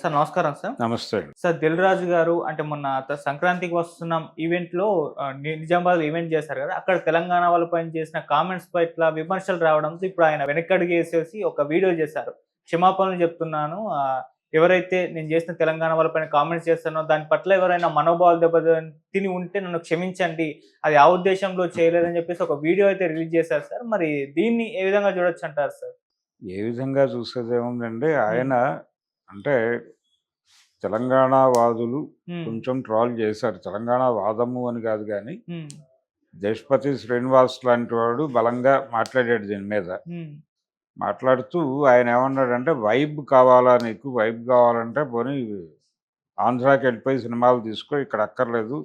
Sir నమస్కారం sir. నమస్తే sir Dil Raju గారు అంటే మొన్న సంక్రాంతికి వస్తున్న ఈవెంట్లో నిజామాబాద్ ఈవెంట్ చేశారు కదా అక్కడ తెలంగాణ వాళ్ళపై చేసిన కామెంట్స్ పై ఇట్లా విమర్శలు రావడంతో ఇప్పుడు ఆయన వెనకడుగు వేసేసి ఒక వీడియో చేశారు. క్షమాపణలు చెప్తున్నాను ఎవరైతే నేను చేసిన తెలంగాణ వాళ్ళపైన కామెంట్స్ చేస్తానో దాని పట్ల ఎవరైనా మనోభావాలు దెబ్బ తిని ఉంటే నన్ను క్షమించండి అది ఆ ఉద్దేశంలో చేయలేదని చెప్పేసి ఒక వీడియో అయితే రిలీజ్ చేశారు సార్. మరి దీన్ని ఏ విధంగా చూడొచ్చు అంటారు సార్? ఏ విధంగా చూసేది ఏముందండి ఆయన అంటే తెలంగాణ వాదులు కొంచెం ట్రాల్ చేశారు. తెలంగాణ వాదము అని కాదు కానీ దేశపతి శ్రీనివాస్ లాంటి వాడు బలంగా మాట్లాడాడు దీని మీద. మాట్లాడుతూ ఆయన ఏమన్నాడంటే వైబ్ కావాలా నీకు? వైబ్ కావాలంటే పోనీ ఆంధ్రాకి వెళ్ళిపోయి సినిమాలు తీసుకో ఇక్కడ అక్కర్లేదు.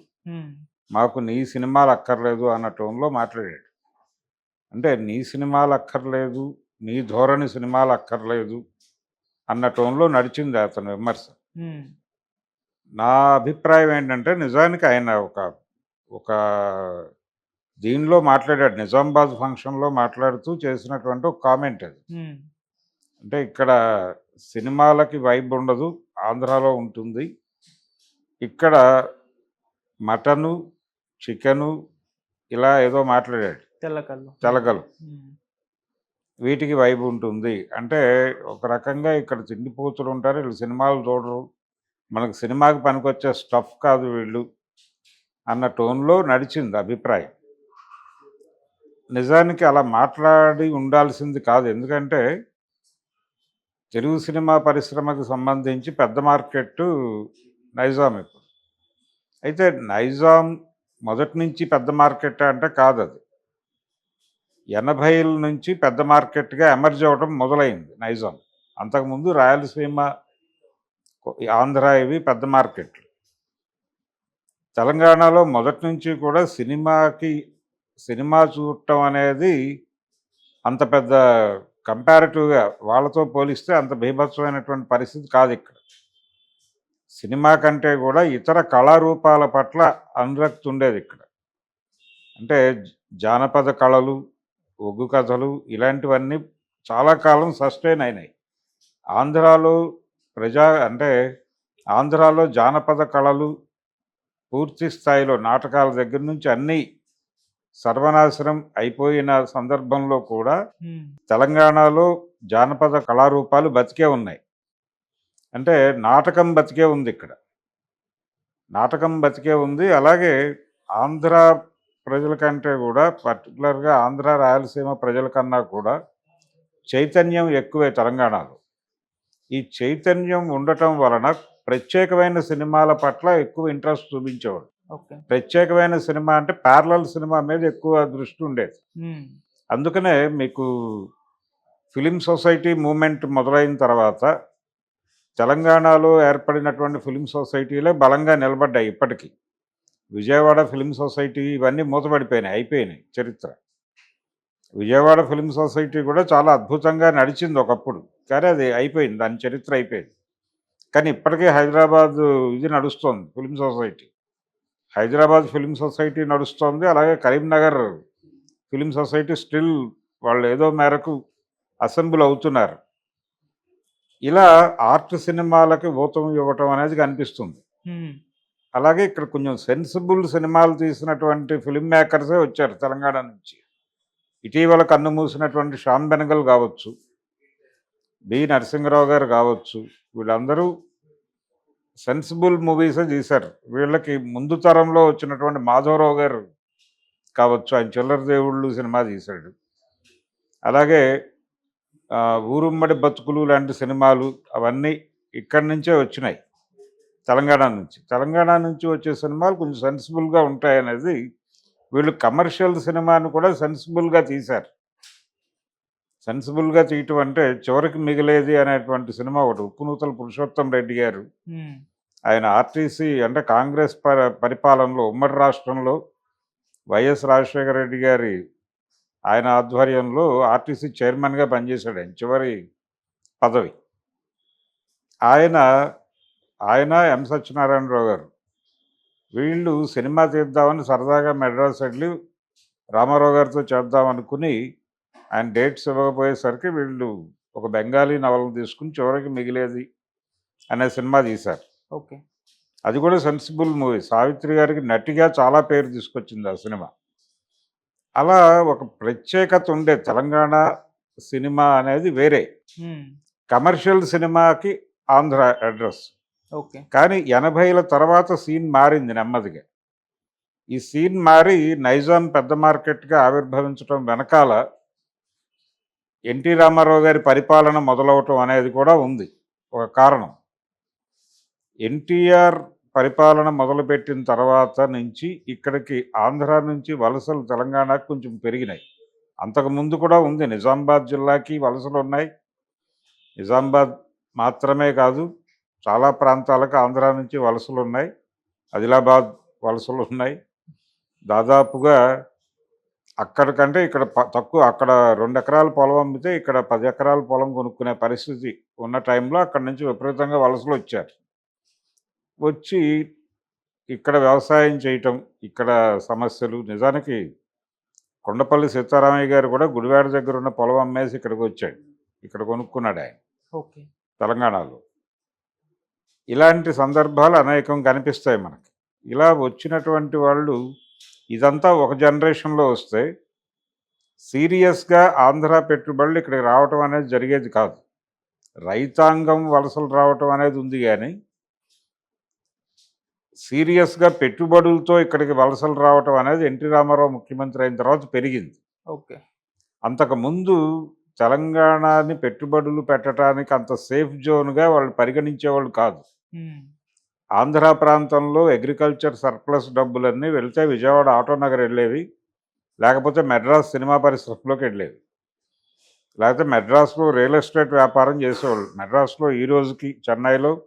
మాకు నీ సినిమాలు అక్కర్లేదు అన్న టోన్లో మాట్లాడాడు. అంటే నీ సినిమాలు అక్కర్లేదు నీ ధోరణి సినిమాలు అక్కర్లేదు అన్న టోన్లో నడిచింది అతని విమర్శ. నా అభిప్రాయం ఏంటంటే నిజానికి ఆయన ఒక ఒక దీనిలో మాట్లాడాడు. నిజామాబాద్ ఫంక్షన్లో మాట్లాడుతూ చేసినటువంటి ఒక కామెంట్ అది. అంటే ఇక్కడ సినిమాలకి వైబ్ ఉండదు ఆంధ్రాలో ఉంటుంది. ఇక్కడ మటను చికెను ఇలా ఏదో మాట్లాడాడు. తెల్లకల్లు ఉమ్, వీటికి వైబ్ ఉంటుంది. అంటే ఒక రకంగా ఇక్కడ తిండిపోతులు ఉంటారు. వీళ్ళు సినిమాలు చూడరు. మనకు సినిమాకి పనికొచ్చే స్టఫ్ కాదు వీళ్ళు అన్న టోన్లో నడిచింది అభిప్రాయం. నిజానికి అలా మాట్లాడి ఉండాల్సింది కాదు. ఎందుకంటే తెలుగు సినిమా పరిశ్రమకు సంబంధించి పెద్ద మార్కెట్ నైజాం ఇప్పుడు. అయితే నైజాం మొదటి నుంచి పెద్ద మార్కెట్ అంటే కాదు అది ఎనభైల నుంచి పెద్ద మార్కెట్గా ఎమర్జ్ అవ్వడం మొదలైంది నైజాం. అంతకుముందు రాయలసీమ ఆంధ్ర ఇవి పెద్ద మార్కెట్లు. తెలంగాణలో మొదటి నుంచి కూడా సినిమాకి సినిమా చూడటం అనేది అంత పెద్ద కంపారిటివ్గా వాళ్ళతో పోలిస్తే అంత బీభత్సమైనటువంటి పరిస్థితి కాదు ఇక్కడ. సినిమా కంటే కూడా ఇతర కళారూపాల పట్ల అనురక్తి ఉండేది ఇక్కడ. అంటే జానపద కళలు ఒగ్గు కథలు ఇలాంటివన్నీ చాలా కాలం సస్టైన్ అయినాయి. ఆంధ్రాలో ప్రజా అంటే ఆంధ్రాలో జానపద కళలు పూర్తి స్థాయిలో నాటకాల దగ్గర నుంచి అన్నీ సర్వనాశనం అయిపోయిన సందర్భంలో కూడా తెలంగాణలో జానపద కళారూపాలు బతికే ఉన్నాయి. అంటే నాటకం బతికే ఉంది ఇక్కడ. నాటకం బతికే ఉంది. అలాగే ఆంధ్ర ప్రజల కంటే కూడా పర్టికులర్గా ఆంధ్ర రాయలసీమ ప్రజల కన్నా కూడా చైతన్యం ఎక్కువే తెలంగాణలో. ఈ చైతన్యం ఉండటం వలన ప్రత్యేకమైన సినిమాల పట్ల ఎక్కువ ఇంట్రెస్ట్ చూపించేవాడు ప్రత్యేకమైన సినిమా అంటే ప్యారలల్ సినిమా మీద ఎక్కువ దృష్టి ఉండేది. అందుకనే మీకు ఫిలిం సొసైటీ మూమెంట్ మొదలైన తర్వాత తెలంగాణలో ఏర్పడినటువంటి ఫిలిం సొసైటీలే బలంగా నిలబడ్డాయి ఇప్పటికీ. విజయవాడ ఫిలిం సొసైటీ ఇవన్నీ మూతపడిపోయినాయి అయిపోయినాయి చరిత్ర. విజయవాడ ఫిలిం సొసైటీ కూడా చాలా అద్భుతంగా నడిచింది ఒకప్పుడు. కానీ అది అయిపోయింది దాని చరిత్ర అయిపోయింది. కానీ ఇప్పటికీ హైదరాబాద్ ఇది నడుస్తుంది film society. Hyderabad film society నడుస్తోంది అలాగే కరీంనగర్ ఫిలిం సొసైటీ స్టిల్ వాళ్ళు ఏదో మేరకు అసెంబుల్ అవుతున్నారు. ఇలా ఆర్ట్ సినిమాలకి ఊతం ఇవ్వటం అనేది కనిపిస్తుంది. అలాగే ఇక్కడ కొంచెం సెన్సిబుల్ సినిమాలు తీసినటువంటి ఫిల్మ్ మేకర్సే వచ్చారు తెలంగాణ నుంచి. ఇటీవల కన్ను మూసినటువంటి శ్యామ్ బెనగల్ కావచ్చు బి నరసింహరావు గారు కావచ్చు వీళ్ళందరూ సెన్సిబుల్ మూవీసే తీశారు. వీళ్ళకి ముందు తరంలో వచ్చినటువంటి మాధవరావు గారు కావచ్చు ఆయన చిల్లర దేవుళ్ళు సినిమా తీశాడు. అలాగే ఊరుమ్మడి బతుకులు లాంటి సినిమాలు అవన్నీ ఇక్కడి నుంచే వచ్చినాయి. తెలంగాణ నుంచి. తెలంగాణ నుంచి వచ్చే సినిమాలు కొంచెం సెన్సిబుల్గా ఉంటాయి అనేది వీళ్ళు కమర్షియల్ సినిమాని కూడా సెన్సిబుల్గా తీశారు. సెన్సిబుల్గా తీయటం అంటే చివరికి మిగిలేది అనేటువంటి సినిమా ఒకటి ఉప్పునూతల పురుషోత్తం రెడ్డి గారు. ఆయన ఆర్టీసీ అంటే కాంగ్రెస్ ప పరిపాలనలో ఉమ్మడి రాష్ట్రంలో వైఎస్ రాజశేఖర రెడ్డి గారి ఆయన ఆధ్వర్యంలో ఆర్టీసీ చైర్మన్గా పనిచేశాడు ఆయన చివరి పదవి. ఆయన ఆయన ఎం సత్యనారాయణరావు గారు. వీళ్ళు సినిమా తీద్దామని సరదాగా మెడ్రాస్ వెళ్ళి రామారావు గారితో చేద్దాం అనుకుని ఆయన డేట్స్ ఇవ్వకపోయేసరికి వీళ్ళు ఒక బెంగాలీ నవలను తీసుకుని చివరికి మిగిలేది అనే సినిమా తీశారు. ఓకే. అది కూడా సెన్సిబుల్ మూవీ. సావిత్రి గారికి నటిగా చాలా పేరు తీసుకొచ్చింది ఆ సినిమా. అలా ఒక ప్రత్యేకత ఉండే తెలంగాణ సినిమా అనేది వేరే. కమర్షియల్ సినిమాకి ఆంధ్ర అడ్రస్. కానీ ఎనభైల తర్వాత సీన్ మారింది నెమ్మదిగా. ఈ సీన్ మారి నైజాం పెద్ద మార్కెట్గా ఆవిర్భవించడం వెనకాల ఎన్టీ రామారావు గారి పరిపాలన మొదలవటం అనేది కూడా ఉంది. ఒక కారణం. ఎన్టీఆర్ పరిపాలన మొదలుపెట్టిన తర్వాత నుంచి ఇక్కడికి ఆంధ్ర నుంచి వలసలు తెలంగాణకు కొంచెం పెరిగినాయి. అంతకు ముందు కూడా ఉంది. నిజామాబాద్ జిల్లాకి వలసలు ఉన్నాయి. నిజామాబాద్ మాత్రమే కాదు చాలా ప్రాంతాలకు ఆంధ్ర నుంచి వలసలు ఉన్నాయి ఆదిలాబాద్ వలసలు ఉన్నాయి. దాదాపుగా అక్కడికంటే ఇక్కడ తక్కువ అక్కడ రెండు ఎకరాల పొలం అమ్మితే ఇక్కడ పది ఎకరాల పొలం కొనుక్కునే పరిస్థితి ఉన్న టైంలో అక్కడి నుంచి విపరీతంగా వలసలు వచ్చారు. వచ్చి ఇక్కడ వ్యవసాయం చేయటం ఇక్కడ సమస్యలు నిజానికి కొండపల్లి సీతారామయ్య గారు కూడా గుడివాడ దగ్గర ఉన్న పొలం అమ్మేసి ఇక్కడికి వచ్చాడు. ఇక్కడ కొనుక్కున్నాడు ఆయన. ఓకే. తెలంగాణలో. ఇలాంటి సందర్భాలు అనేకం కనిపిస్తాయి మనకి. ఇలా వచ్చినటువంటి వాళ్ళు ఇదంతా ఒక జనరేషన్లో వస్తే సీరియస్గా ఆంధ్ర పెట్టుబడులు ఇక్కడికి రావటం అనేది జరిగేది కాదు. రైతాంగం వలసలు రావటం అనేది ఉంది కానీ సీరియస్గా పెట్టుబడులతో ఇక్కడికి వలసలు రావటం అనేది ఎన్టీ రామారావు ముఖ్యమంత్రి అయిన తర్వాత పెరిగింది. ఓకే. అంతకుముందు తెలంగాణని పెట్టుబడులు పెట్టడానికి అంత సేఫ్ జోన్గా వాళ్ళు పరిగణించేవాళ్ళు కాదు. ఆంధ్ర ప్రాంతంలో అగ్రికల్చర్ సర్ప్లస్ డబ్బులన్నీ వెళ్తే విజయవాడ ఆటో నగర్ వెళ్ళేవి లేకపోతే మెడ్రాస్ సినిమా పరిశ్రమలోకి వెళ్ళేవి. లేకపోతే మెడ్రాస్లో రియల్ ఎస్టేట్ వ్యాపారం చేసేవాళ్ళు. మెడ్రాస్లో ఈ రోజుకి చెన్నైలో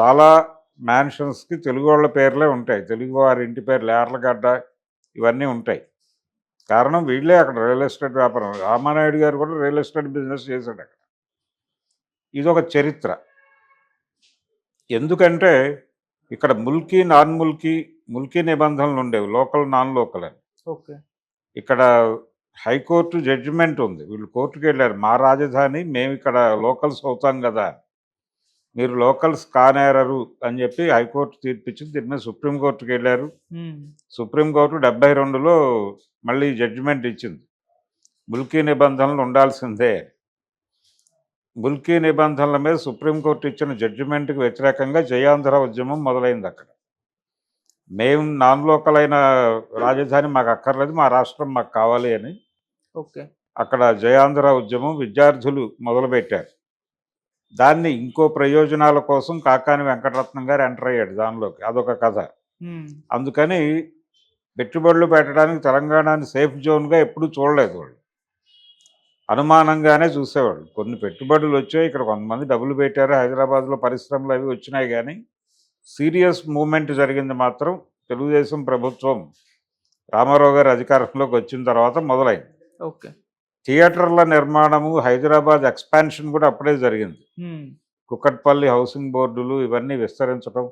చాలా మ్యాన్షన్స్కి తెలుగు వాళ్ళ పేర్లే ఉంటాయి. తెలుగు వారి ఇంటి పేరు లేర్లగడ్డ ఇవన్నీ ఉంటాయి. కారణం వీళ్ళే అక్కడ రియల్ ఎస్టేట్ వ్యాపారం. రామానాయుడు గారు కూడా రియల్ ఎస్టేట్ బిజినెస్ చేశాడు అక్కడ. ఇది ఒక చరిత్ర. ఎందుకంటే ఇక్కడ ముల్కీ నాన్ ముల్కీ ముల్కీ నిబంధనలు ఉండేవి లోకల్ నాన్ లోకల్ అని. ఓకే. ఇక్కడ హైకోర్టు జడ్జిమెంట్ ఉంది. వీళ్ళు కోర్టుకి వెళ్ళారు. మా రాజధాని మేము ఇక్కడ లోకల్స్ అవుతాం కదా. మీరు లోకల్స్ కానేరరు అని చెప్పి హైకోర్టు తీర్పిచ్చింది దీని మీద సుప్రీంకోర్టుకి వెళ్ళారు. సుప్రీంకోర్టు డెబ్బై రెండులో మళ్ళీ జడ్జిమెంట్ ఇచ్చింది. ముల్కీ నిబంధనలు ఉండాల్సిందే ముల్కీ నిబంధనల మీద సుప్రీంకోర్టు ఇచ్చిన జడ్జిమెంట్కి వ్యతిరేకంగా జయాంధ్ర ఉద్యమం మొదలైంది అక్కడ. మేము నాన్ లోకల్ అయిన రాజధాని మాకు అక్కర్లేదు మా రాష్ట్రం మాకు కావాలి అని ఓకే. అక్కడ జయాంధ్ర ఉద్యమం విద్యార్థులు మొదలుపెట్టారు. దాన్ని ఇంకో ప్రయోజనాల కోసం కాకాని వెంకటరత్నం గారు ఎంటర్ అయ్యాడు దానిలోకి అదొక కథ. అందుకని పెట్టుబడులు పెట్టడానికి తెలంగాణని సేఫ్ జోన్గా ఎప్పుడూ చూడలేదు వాళ్ళు. అనుమానంగానే చూసేవాళ్ళు. కొన్ని పెట్టుబడులు వచ్చాయి. ఇక్కడ కొంతమంది డబ్బులు పెట్టారు. హైదరాబాద్లో పరిశ్రమలు అవి వచ్చినాయి కానీ సీరియస్ మూమెంట్ జరిగింది మాత్రం తెలుగుదేశం ప్రభుత్వం రామారావు గారు అధికారంలోకి వచ్చిన తర్వాత మొదలైంది. ఓకే. థియేటర్ల నిర్మాణము హైదరాబాద్ ఎక్స్పాన్షన్ కూడా అప్పుడే జరిగింది. కుక్కట్పల్లి హౌసింగ్ బోర్డులు ఇవన్నీ విస్తరించడం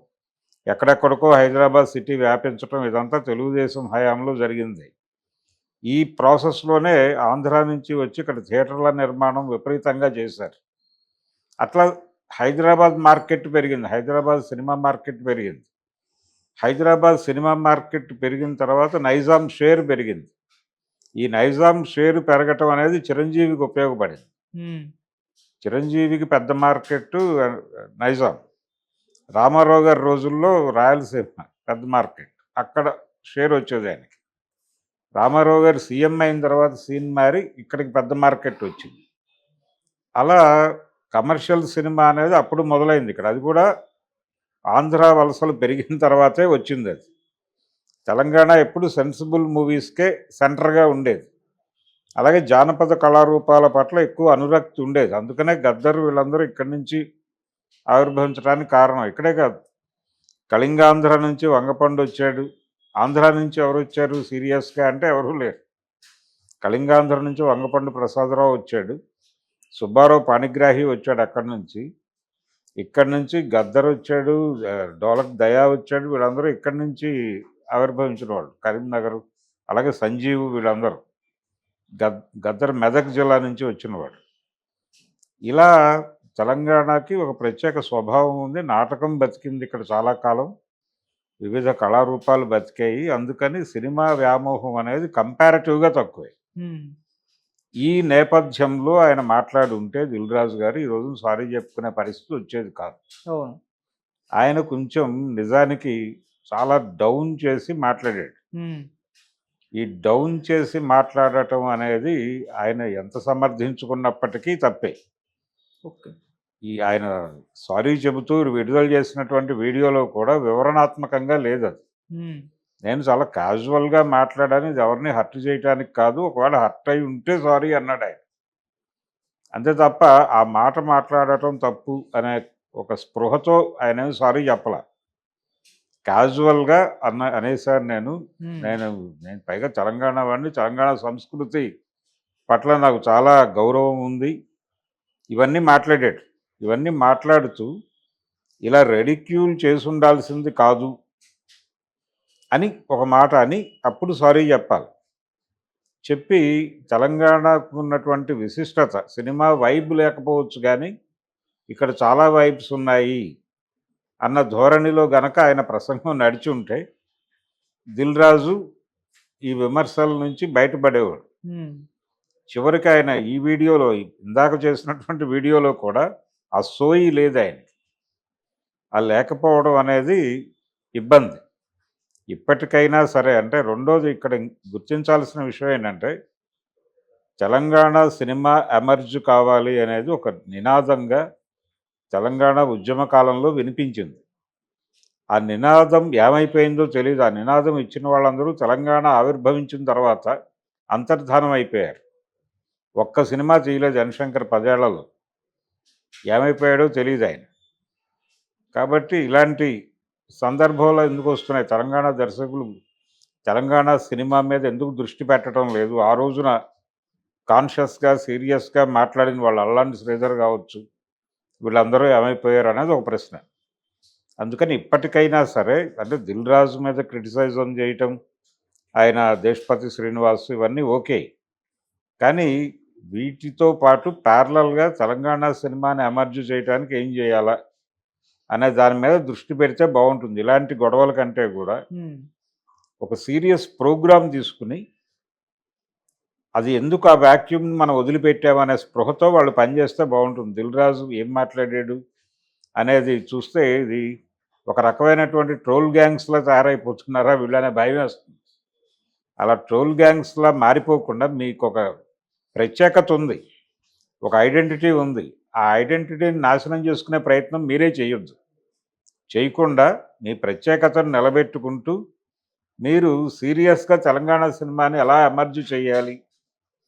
ఎక్కడెక్కడికో హైదరాబాద్ సిటీ వ్యాపించడం ఇదంతా తెలుగుదేశం హయాంలో జరిగింది. ఈ ప్రాసెస్లోనే ఆంధ్ర నుంచి వచ్చి ఇక్కడ థియేటర్ల నిర్మాణం విపరీతంగా చేశారు. అట్లా హైదరాబాద్ మార్కెట్ పెరిగింది. హైదరాబాద్ సినిమా మార్కెట్ పెరిగింది. హైదరాబాద్ సినిమా మార్కెట్ పెరిగిన తర్వాత నైజాం షేర్ పెరిగింది. ఈ నైజాం షేర్ పెరగటం అనేది చిరంజీవికి ఉపయోగపడింది. చిరంజీవికి పెద్ద మార్కెట్ నైజాం. రామారావు గారి రోజుల్లో రాయలసీమ పెద్ద మార్కెట్. అక్కడ షేర్ వచ్చేది ఆయనకి రామారావు గారు సీఎం అయిన తర్వాత సీన్ మారి ఇక్కడికి పెద్ద మార్కెట్ వచ్చింది. అలా కమర్షియల్ సినిమా అనేది అప్పుడు మొదలైంది ఇక్కడ. అది కూడా ఆంధ్ర వలసలు పెరిగిన తర్వాతే వచ్చింది అది. తెలంగాణ ఎప్పుడు సెన్సిబుల్ మూవీస్కే సెంటర్గా ఉండేది. అలాగే జానపద కళారూపాల పట్ల ఎక్కువ అనురక్తి ఉండేది. అందుకనే గద్దరు వీళ్ళందరూ ఇక్కడి నుంచి ఆవిర్భవించడానికి కారణం ఇక్కడే కాదు. కళింగాంధ్ర నుంచి వంగపండు వచ్చాడు. ఆంధ్ర నుంచి ఎవరు వచ్చారు? సీరియస్గా అంటే ఎవరూ లేరు. కళింగాంధ్ర నుంచి వంగపండు ప్రసాదరావు వచ్చాడు. సుబ్బారావు పాణిగ్రాహి వచ్చాడు అక్కడి నుంచి. ఇక్కడి నుంచి గద్దర్ వచ్చాడు డోలక్ దయా వచ్చాడు. వీళ్ళందరూ ఇక్కడి నుంచి ఆవిర్భవించిన వాళ్ళు. కరీంనగర్ అలాగే సంజీవ్ వీళ్ళందరూ. గద్ గద్దర్ మెదక్ జిల్లా నుంచి వచ్చినవాడు ఇలా తెలంగాణకి ఒక ప్రత్యేక స్వభావం ఉంది. నాటకం బతికింది ఇక్కడ చాలా కాలం. వివిధ కళారూపాలు బతికాయి. అందుకని సినిమా వ్యామోహం అనేది కంపారిటివ్గా తక్కువే. ఈ నేపథ్యంలో ఆయన మాట్లాడి ఉంటే దిల్ రాజు గారు ఈరోజు సారీ చెప్పుకునే పరిస్థితి వచ్చేది కాదు. ఆయన కొంచెం నిజానికి చాలా డౌన్ చేసి మాట్లాడాడు. ఈ డౌన్ చేసి మాట్లాడటం అనేది ఆయన ఎంత సమర్థించుకున్నప్పటికీ తప్పే. ఓకే. ఈ ఆయన సారీ చెబుతూ విడుదల చేసినటువంటి వీడియోలో కూడా వివరణాత్మకంగా లేదు అది. నేను చాలా క్యాజువల్గా మాట్లాడాను ఇది ఎవరిని హర్ట్ చేయడానికి కాదు ఒకవేళ హర్ట్ అయి ఉంటే సారీ అన్నాడు ఆయన. అంతే తప్ప ఆ మాట మాట్లాడటం తప్పు అనే ఒక స్పృహతో ఆయన సారీ చెప్పల. క్యాజువల్గా అన్న అనేసారి నేను. నేను నేను పైగా తెలంగాణ వాడిని తెలంగాణ సంస్కృతి పట్ల నాకు చాలా గౌరవం ఉంది. ఇవన్నీ మాట్లాడాడు. ఇవన్నీ మాట్లాడుతూ ఇలా రెడిక్యూల్ చేసి ఉండాల్సింది కాదు అని ఒక మాట అని అప్పుడు సారీ చెప్పాలి. చెప్పి తెలంగాణకు ఉన్నటువంటి విశిష్టత సినిమా వైబ్ లేకపోవచ్చు కానీ ఇక్కడ చాలా వైబ్స్ ఉన్నాయి అన్న ధోరణిలో గనక ఆయన ప్రసంగం నడిచి ఉంటే దిల్ రాజు ఈ విమర్శల నుంచి బయటపడేవాడు. చివరికి ఆయన ఈ వీడియోలో ఇందాక చేసినటువంటి వీడియోలో కూడా ఆ సోయి లేదు ఆయనకి. ఆ లేకపోవడం అనేది ఇబ్బంది. ఇప్పటికైనా సరే అంటే రెండోది ఇక్కడ గుర్తించాల్సిన విషయం ఏంటంటే తెలంగాణ సినిమా ఎమర్జ్ కావాలి అనేది ఒక నినాదంగా తెలంగాణ ఉద్యమ కాలంలో వినిపించింది. ఆ నినాదం ఏమైపోయిందో తెలియదు ఆ నినాదం ఇచ్చిన వాళ్ళందరూ తెలంగాణ ఆవిర్భవించిన తర్వాత అంతర్ధానం అయిపోయారు. ఒక్క సినిమా చేయలేదు జనశంకర్ పదేళ్ళలో. ఏమైపోయాడో తెలియదు ఆయన. కాబట్టి ఇలాంటి సందర్భంలో ఎందుకు వస్తున్నాయి? తెలంగాణ దర్శకులు తెలంగాణ సినిమా మీద ఎందుకు దృష్టి పెట్టడం లేదు? ఆ రోజున కాన్షియస్గా సీరియస్గా మాట్లాడిన వాళ్ళు అల్లాంటి శ్రీధర్ కావచ్చు వీళ్ళందరూ ఏమైపోయారు అనేది ఒక ప్రశ్న. అందుకని ఇప్పటికైనా సరే అంటే దిల్ రాజు మీద క్రిటిసైజం చేయటం ఆయన దేశపతి శ్రీనివాస్ ఇవన్నీ ఓకే. కానీ వీటితో పాటు ప్యారలల్గా తెలంగాణ సినిమాని ఎమర్జ్ చేయడానికి ఏం చేయాలా అనే దాని మీద దృష్టి పెడితే బాగుంటుంది. ఇలాంటి గొడవల కంటే కూడా ఒక సీరియస్ ప్రోగ్రామ్ తీసుకుని అది ఎందుకు ఆ వ్యాక్యూమ్ మనం వదిలిపెట్టామనే స్పృహతో వాళ్ళు పనిచేస్తే బాగుంటుంది. దిల్ రాజు ఏం మాట్లాడాడు అనేది చూస్తే ఇది ఒక రకమైనటువంటి ట్రోల్ గ్యాంగ్స్లా తయారైపోతున్నారా వీళ్ళనే భయం వేస్తుంది. అలా ట్రోల్ గ్యాంగ్స్లా మారిపోకుండా మీకు ఒక ప్రత్యేకత ఉంది ఒక ఐడెంటిటీ ఉంది. ఆ ఐడెంటిటీని నాశనం చేసుకునే ప్రయత్నం మీరే చేయొద్దు. చేయకుండా మీ ప్రత్యేకతను నిలబెట్టుకుంటూ మీరు సీరియస్గా తెలంగాణ సినిమాని ఎలా ఎమర్జ్ చేయాలి?